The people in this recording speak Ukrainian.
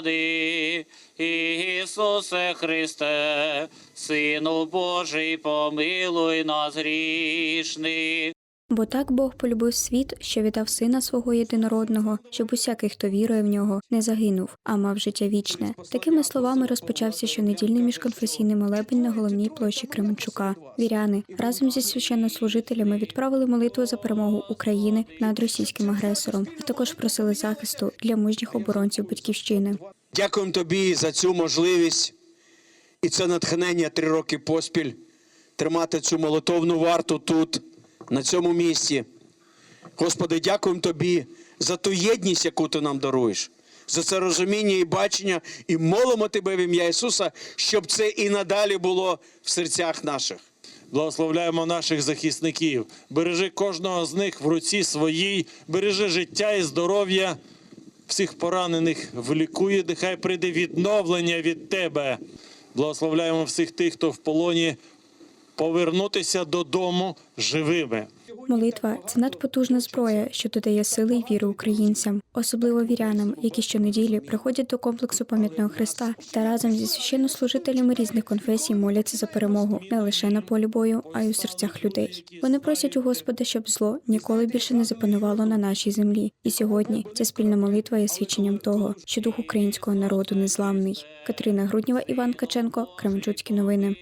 Господи, Ісусе Христе, Сину Божий, помилуй нас грішних. Бо так Бог полюбив світ, що віддав сина свого єдинородного, щоб усякий, хто вірує в нього, не загинув, а мав життя вічне. Такими словами розпочався щонедільний міжконфесійний молебень на головній площі Кременчука. Віряни разом зі священнослужителями відправили молитву за перемогу України над російським агресором, а також просили захисту для мужніх оборонців батьківщини. Дякуємо тобі за цю можливість і це натхнення три роки поспіль тримати цю молитовну варту тут, на цьому місці. Господи, дякуємо тобі за ту єдність, яку ти нам даруєш, за це розуміння і бачення, і молимо тебе в ім'я Ісуса, щоб це і надалі було в серцях наших. Благословляємо наших захисників. Бережи кожного з них в руці своїй, бережи життя і здоров'я. Всіх поранених влікує, нехай прийде відновлення від тебе. Благословляємо всіх тих, хто в полоні, повернутися додому живими. Молитва це надпотужна зброя, що додає сили й віри українцям, особливо вірянам, які щонеділі приходять до комплексу пам'ятного Христа та разом зі священнослужителями різних конфесій моляться за перемогу не лише на полі бою, а й у серцях людей. Вони просять у Господа, щоб зло ніколи більше не запанувало на нашій землі. І сьогодні ця спільна молитва є свідченням того, що дух українського народу незламний. Катерина Груднєва, Іван Каченко, Кременчуцькі новини.